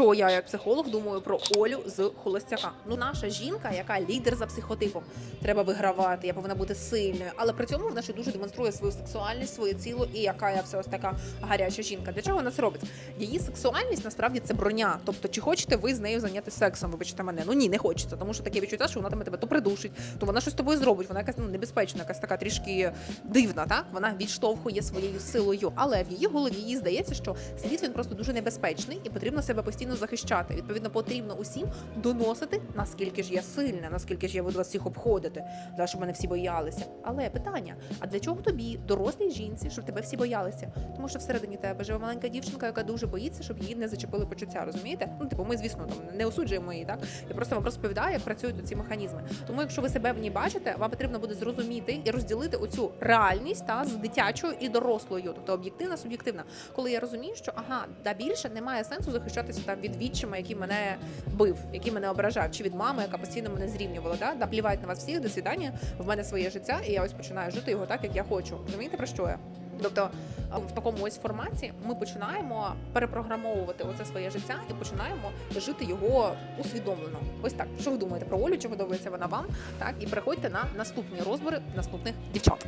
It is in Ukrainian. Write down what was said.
що я як психолог думаю про Олю з холостяка. Ну, наша жінка, яка лідер за психотипом, треба вигравати, я повинна бути сильною, але при цьому вона ще дуже демонструє свою сексуальність, своє тіло і яка я все ось така гаряча жінка. Для чого вона це робить? Її сексуальність насправді це броня. Тобто, чи хочете ви з нею зайнятися сексом? Вибачте мене. Ну ні, не хочеться, тому що таке відчуття, що вона там тебе то придушить, то вона щось з тобою зробить. Вона якась ну, небезпечна, якась така трішки дивна. Так вона відштовхує своєю силою, але в її голові їй здається, що світ він просто дуже небезпечний і потрібно себе постійно захищати. Відповідно, потрібно усім доносити, наскільки ж я сильна, наскільки ж я буду вас всіх обходити, для щоб мене всі боялися. Але питання: а для чого тобі, дорослій жінці, щоб тебе всі боялися? Тому що всередині тебе живе маленька дівчинка, яка дуже боїться, щоб її не зачепили почуття. Розумієте? Ну, типу, ми, звісно, там не осуджуємо її, так я просто вам розповідаю, як працюють ці механізми. Тому, якщо ви себе в ній бачите, вам потрібно буде зрозуміти і розділити оцю реальність та з дитячою і дорослою, тобто об'єктивна, суб'єктивна. Коли я розумію, що ага, да більше немає сенсу захищатися там від відчима, який мене бив, який мене ображав, чи від мами, яка постійно мене зрівнювала. Да? Да, плівать на вас всіх, до свідання, в мене своє життя, і я ось починаю жити його так, як я хочу. Розумієте про що я? Тобто в такому ось форматі ми починаємо перепрограмовувати оце своє життя і починаємо жити його усвідомлено. Ось так. Що ви думаєте про Олю? Чи подобається вона вам? Так, і переходьте на наступні розбори наступних дівчат.